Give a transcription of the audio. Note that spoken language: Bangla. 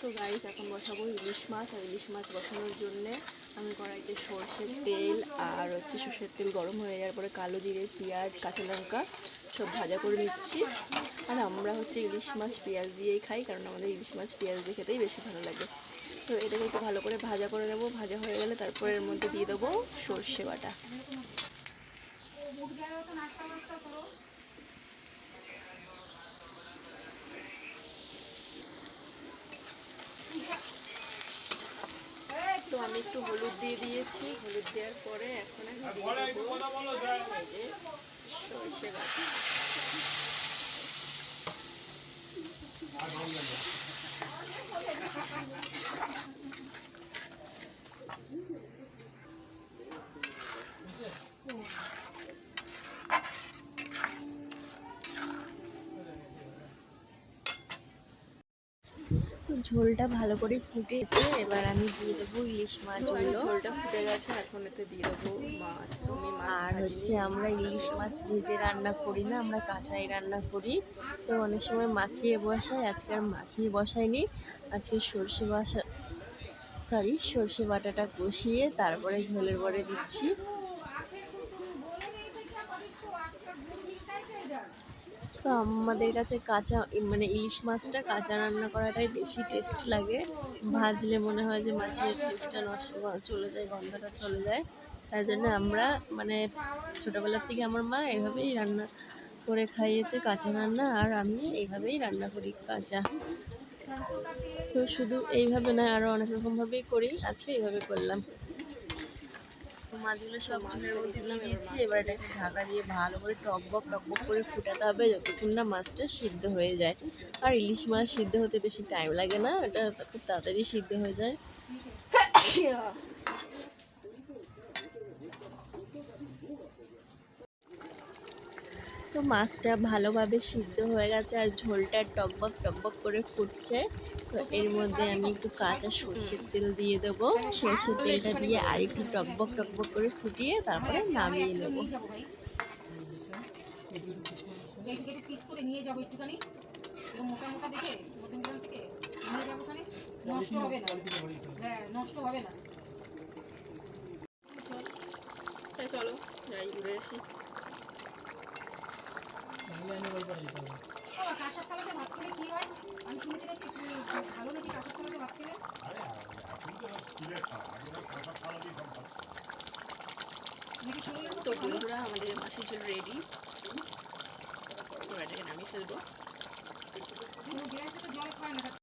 তো গাইস এখন বসাবো ইলিশ মাছ আর ইলিশ মাছ বসানোর জন্য আমি কড়াইতে সর্ষের তেল আর হচ্ছে সর্ষের তেল গরম হয়ে যাওয়ার পরে কালো জিরে, পেঁয়াজ, কাঁচা লঙ্কা সব ভাজা করে নিচ্ছি। আর আমরা হচ্ছে ইলিশ মাছ পেঁয়াজ দিয়েই খাই, কারণ আমাদের ইলিশ মাছ পেঁয়াজ দিয়ে খেতেই বেশি ভালো লাগে। তো এটাকে একটু ভালো করে ভাজা করে নেব, ভাজা হয়ে গেলে তারপরে এর মধ্যে দিয়ে দেবো সর্ষে বাটা তো আমি একটু হলুদ দিয়ে দিয়েছি। হলুদ দেওয়ার পরে এখন আমি সরষে বাটা। ঝোলটা ভালো করে ফুটেছে এবার আমি দিয়ে দেবো ইলিশ মাছগুলো ঝোলটা ফুটে গেছে এখন এতে দিয়ে দেবো মাছ তুমি আর হচ্ছে আমরা ইলিশ মাছ ভেজে রান্না করি না আমরা কাঁচাই রান্না করি। তো অনেক সময় মাখিয়ে বসাই আজকে আর মাখিয়ে বসাইনি। আজকে সর্ষে বসা সরি সর্ষে বাটাটা কষিয়ে তারপরে ঝোলের পরে দিচ্ছি। তো আমাদের কাছে কাঁচা মানে ইলিশ মাছটা কাঁচা রান্না করাটাই বেশি টেস্ট লাগে। ভাজলে মনে হয় যে মাছের টেস্টটা নষ্ট চলে যায়, গন্ধটা চলে যায়। তাই জন্য আমরা মানে ছোটোবেলার থেকে আমার মা এভাবেই রান্না করে খাইয়েছে কাঁচা রান্না, আর আমি এইভাবেই রান্না করি কাঁচা। তো শুধু এইভাবে নয় আরও অনেক রকমভাবেই করি। আজকে এইভাবে করলাম। মাছগুলো সব ঝোলের মধ্যে দিয়ে দিয়েছি। এবার এটাকে ঢাকা দিয়ে ভালো করে টক বক টক বক করে ফুটাতে হবে যতক্ষণ না মাছটা সিদ্ধ হয়ে যায়। আর ইলিশ মাছ সিদ্ধ হতে বেশি টাইম লাগে না এটা খুব তাড়াতাড়ি সিদ্ধ হয়ে যায়। তো মাছটা ভালোভাবে সিদ্ধ হয়ে গেছে আর ঝোলটা টকবক টকবক করে ফুটছে। তো এর মধ্যে আমি একটু কাঁচা সর্ষের তেল দিয়ে দেবো। সর্ষের তেলটা দিয়ে আর একটু টকবক টকবক করে ফুটিয়ে তারপরে নামিয়ে নেব। চলো, যাই, ঘুরে আসি। ও কাঁসার থালাতে ভাত খেলে কি হয়? আমি শুনেছি ভালো নাকি কাঁসার থালাতে ভাত খেলে? তো বন্ধুরা আমাদের মাছের ঝোল রেডি এবার নামিয়ে ফেলব।